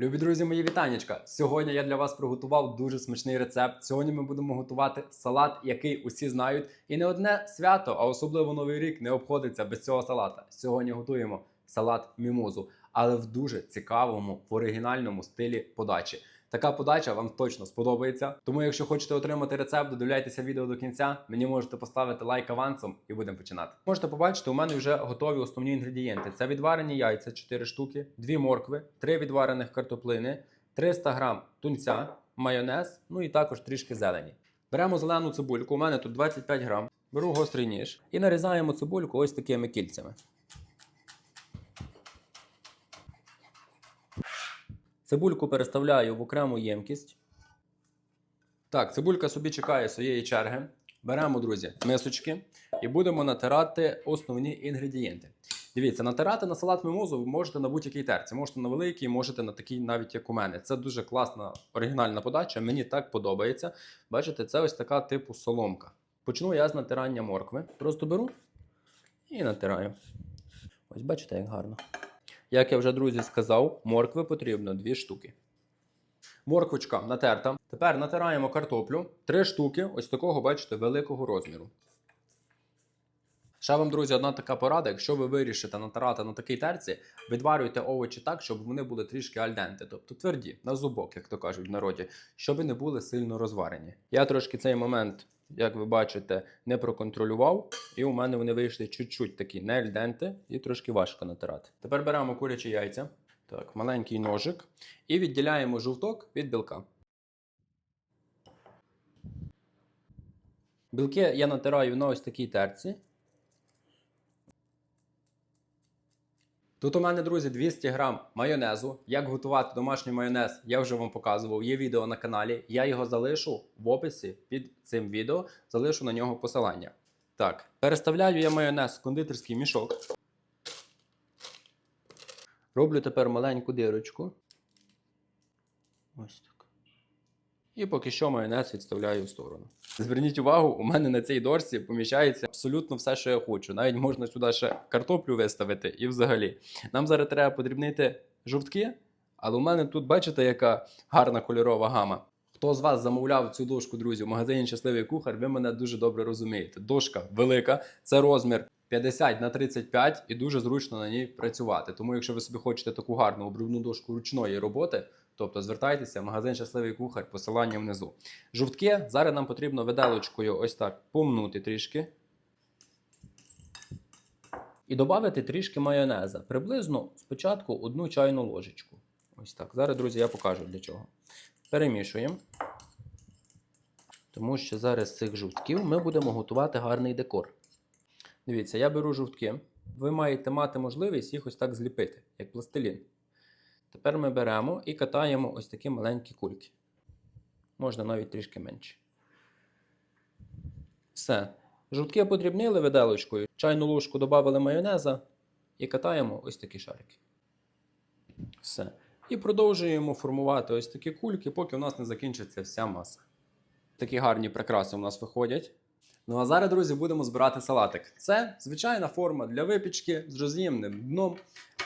Любі друзі, мої вітанечка! Сьогодні я для вас приготував дуже смачний рецепт. Сьогодні ми будемо готувати салат, який усі знають. І не одне свято, а особливо новий рік не обходиться без цього салата. Сьогодні готуємо салат мімозу, але в дуже цікавому, в оригінальному стилі подачі. Така подача вам точно сподобається. Тому, якщо хочете отримати рецепт, додивляйтеся відео до кінця. Мені можете поставити лайк авансом і будемо починати. Можете побачити, у мене вже готові основні інгредієнти: це відварені яйця 4 штуки, 2 моркви, 3 відварених картоплини, 300 грам тунця, майонез, ну і також трішки зелені. Беремо зелену цибульку. У мене тут 25 грам. Беру гострий ніж і нарізаємо цибульку ось такими кільцями. Цибульку переставляю в окрему ємкість. Так, цибулька собі чекає своєї черги. Беремо, друзі, мисочки і будемо натирати основні інгредієнти. Дивіться, натирати на салат мимозу ви можете на будь-якій терці. Можете на великій, можете на такій, навіть як у мене. Це дуже класна оригінальна подача. Мені так подобається. Бачите, це ось така типу соломка. Почну я з натирання моркви. Просто беру і натираю. Ось бачите, як гарно. Як я вже, друзі, сказав, моркви потрібно 2 штуки. Морквочка натерта. Тепер натираємо картоплю. 3 штуки, ось такого, бачите, великого розміру. Ще вам, друзі, одна така порада. Якщо ви вирішите натирати на такій терці, відварюйте овочі так, щоб вони були трішки альденти, тобто тверді, на зубок, як то кажуть в народі, щоб не були сильно розварені. Я трошки цей момент, як ви бачите, не проконтролював, і у мене вони вийшли чуть-чуть такі не альденти і трошки важко натирати. Тепер беремо курячі яйця, так, маленький ножик, і відділяємо жовток від білка. Білки я натираю на ось такій терці. Тут у мене, друзі, 200 грам майонезу. Як готувати домашній майонез, я вже вам показував. Є відео на каналі. Я його залишу в описі під цим відео, залишу на нього посилання. Так, переставляю я майонез в кондитерський мішок. Роблю тепер маленьку дирочку. Ось так. І поки що майонез відставляю в сторону. Зверніть увагу, у мене на цій дорці поміщається абсолютно все, що я хочу. Навіть можна сюди ще картоплю виставити і взагалі. Нам зараз треба подрібнити жовтки, але у мене тут, бачите, яка гарна кольорова гама. Хто з вас замовляв цю дошку, друзі, в магазині Щасливий кухар, ви мене дуже добре розумієте. Дошка велика, це розмір 50 на 35 і дуже зручно на ній працювати. Тому, якщо ви собі хочете таку гарну обривну дошку ручної роботи, тобто звертайтеся магазин Щасливий кухар, посилання внизу. Жовтки зараз нам потрібно виделочкою ось так помнути трішки. І додати трішки майонеза. Приблизно спочатку одну чайну ложечку. Ось так. Зараз, друзі, я покажу для чого. Перемішуємо. Тому що зараз з цих жовтків ми будемо готувати гарний декор. Дивіться, я беру жовтки. Ви маєте мати можливість їх ось так зліпити, як пластилін. Тепер ми беремо і катаємо ось такі маленькі кульки. Можна навіть трішки менше. Все. Жовтки подрібнили виделочкою, чайну ложку додали майонеза і катаємо ось такі шарики. Все. І продовжуємо формувати ось такі кульки, поки у нас не закінчиться вся маса. Такі гарні прикраси у нас виходять. Ну а зараз, друзі, будемо збирати салатик. Це звичайна форма для випічки з роз'ємним дном.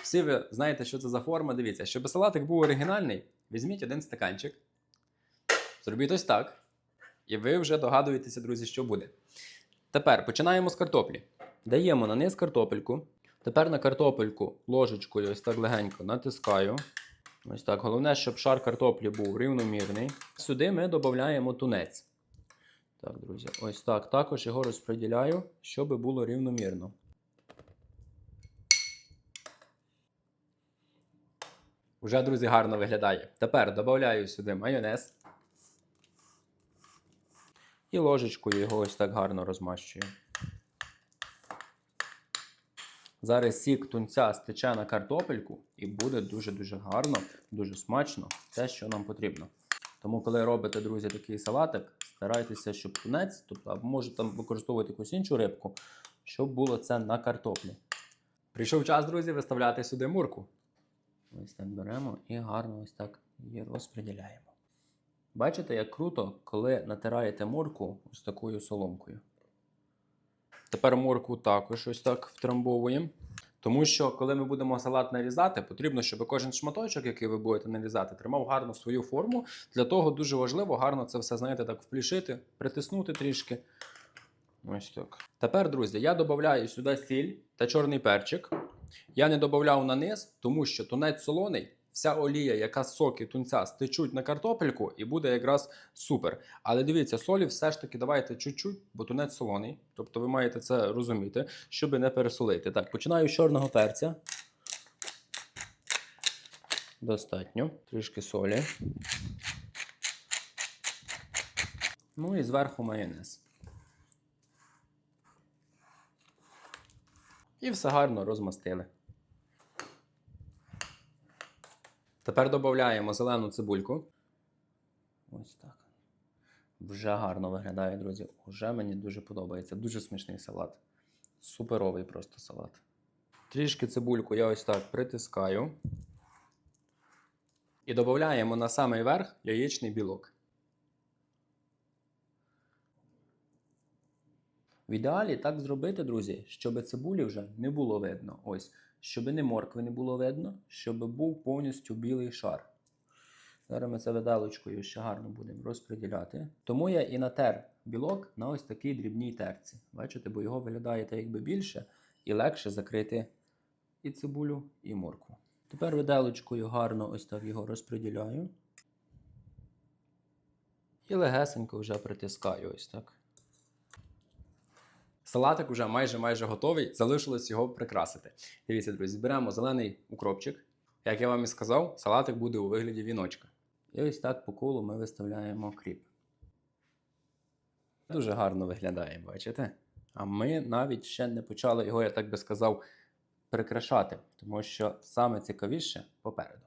Всі ви знаєте, що це за форма. Дивіться, щоб салатик був оригінальний, візьміть один стаканчик. Зробіть ось так. І ви вже догадуєтеся, друзі, що буде. Тепер починаємо з картоплі. Даємо на низ картопельку. Тепер на картопельку ложечкою ось так легенько натискаю. Ось так. Головне, щоб шар картоплі був рівномірний. Сюди ми додаємо тунець. Так, друзі, ось так. Також його розподіляю, щоб було рівномірно. Уже, друзі, гарно виглядає. Тепер додаю сюди майонез. І ложечкою його ось так гарно розмащую. Зараз сік тунця стече на картопельку і буде дуже-дуже гарно, дуже смачно те, що нам потрібно. Тому, коли робите, друзі, такий салатик, старайтеся, щоб тунець, тобто, або можете там використовувати якусь іншу рибку, щоб було це на картоплі. Прийшов час, друзі, виставляти сюди мурку. Ось так беремо і гарно ось так її розподіляємо. Бачите, як круто, коли натираєте морку ось такою соломкою. Тепер моркву також ось так втрамбовуємо. Тому що, коли ми будемо салат нарізати, потрібно, щоб кожен шматочок, який ви будете нарізати, тримав гарну свою форму. Для того дуже важливо гарно це все, знаєте, так вплішити, притиснути трішки. Ось так. Тепер, друзі, я додаю сюди сіль та чорний перчик. Я не додавав на низ, тому що тунець солоний, вся олія, яка соки тунця стечуть на картопельку, і буде якраз супер. Але дивіться, солі все ж таки давайте чуть-чуть, бо тунець солоний. Тобто ви маєте це розуміти, щоб не пересолити. Так, починаю з чорного перця. Достатньо. Трішки солі. Ну і зверху майонез. І все гарно розмастили. Тепер додаємо зелену цибульку. Ось так. Вже гарно виглядає, друзі. Уже мені дуже подобається. Дуже смачний салат. Суперовий просто салат. Трішки цибульку я ось так притискаю. І додаємо на самий верх яєчний білок. В ідеалі так зробити, друзі, щоб цибулі вже не було видно. Ось, щоб не моркви не було видно, щоб був повністю білий шар. Зараз ми це видалочкою ще гарно будемо розподіляти. Тому я і натер білок на ось такій дрібній терці. Бачите, бо його виглядає так якби більше і легше закрити і цибулю, і моркву. Тепер виделочкою гарно ось так його розподіляю. І легесенько вже притискаю ось так. Салатик вже майже майже готовий. Залишилось його прикрасити. Дивіться, друзі, беремо зелений укропчик. Як я вам і сказав, салатик буде у вигляді віночка. І ось так по колу ми виставляємо кріп. Дуже гарно виглядає, бачите? А ми навіть ще не почали його, я так би сказав, прикрашати, тому що саме цікавіше попереду.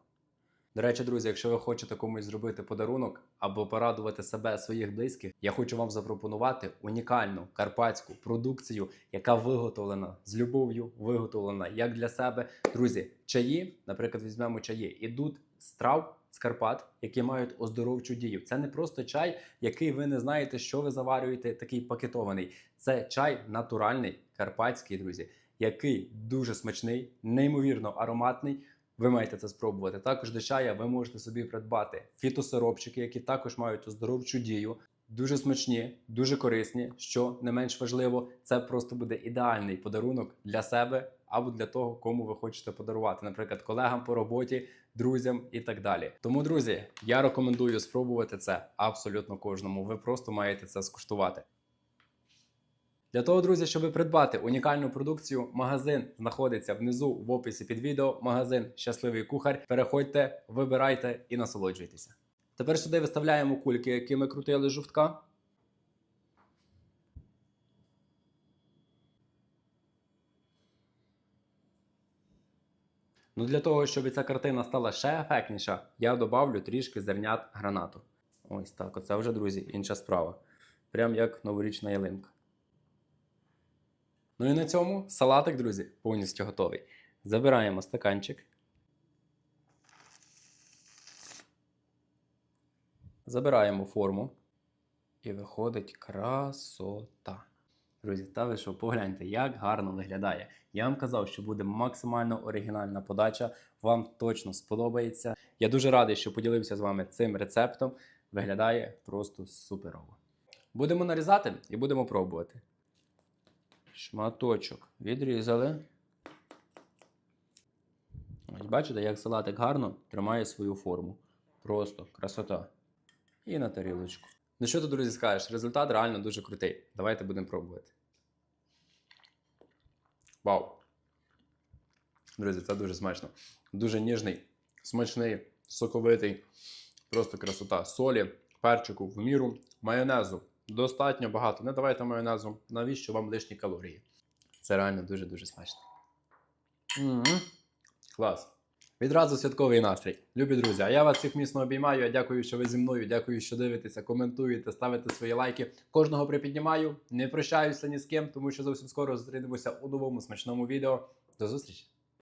До речі, друзі, якщо ви хочете комусь зробити подарунок або порадувати себе своїх близьких, я хочу вам запропонувати унікальну карпатську продукцію, яка виготовлена з любов'ю, виготовлена як для себе. Друзі, чаї, наприклад, візьмемо чаї, ідуть з трав з Карпат, які мають оздоровчу дію. Це не просто чай, який ви не знаєте, що ви заварюєте, такий пакетований. Це чай натуральний, карпатський, друзі, який дуже смачний, неймовірно ароматний. Ви маєте це спробувати. Також до чая ви можете собі придбати фітосиропчики, які також мають оздоровчу дію. Дуже смачні, дуже корисні. Що не менш важливо, це просто буде ідеальний подарунок для себе або для того, кому ви хочете подарувати, наприклад, колегам по роботі, друзям і так далі. Тому, друзі, я рекомендую спробувати це абсолютно кожному. Ви просто маєте це скуштувати. Для того, друзі, щоб придбати унікальну продукцію, магазин знаходиться внизу в описі під відео. Магазин Щасливий кухар. Переходьте, вибирайте і насолоджуйтеся. Тепер сюди виставляємо кульки, які ми крутили жовтка. Ну, для того, щоб ця картина стала ще ефектніша, я добавлю трішки зернят гранату. Ось так. Оце вже, друзі, інша справа. Прям як новорічна ялинка. Ну і на цьому салатик, друзі, повністю готовий. Забираємо стаканчик. Забираємо форму. І виходить красота. Друзі, та ви що, погляньте, як гарно виглядає. Я вам казав, що буде максимально оригінальна подача. Вам точно сподобається. Я дуже радий, що поділився з вами цим рецептом. Виглядає просто суперово. Будемо нарізати і будемо пробувати. Шматочок відрізали. Ось бачите, як салатик гарно тримає свою форму. Просто красота. І на тарілочку. Ну що ти, друзі, скажеш? Результат реально дуже крутий. Давайте будемо пробувати. Вау! Друзі, це дуже смачно. Дуже ніжний, смачний, соковитий. Просто красота. Солі, перчику в міру, майонезу. Достатньо багато. Не давайте майонезу. Навіщо вам лишні калорії? Це реально дуже-дуже смачно. м Клас. Відразу святковий настрій. Любі друзі, а я вас всіх міцно обіймаю. Я дякую, що ви зі мною. Дякую, що дивитеся, коментуєте, ставите свої лайки. Кожного припіднімаю. Не прощаюся ні з ким, тому що зовсім скоро зустрінемося у новому смачному відео. До зустрічі!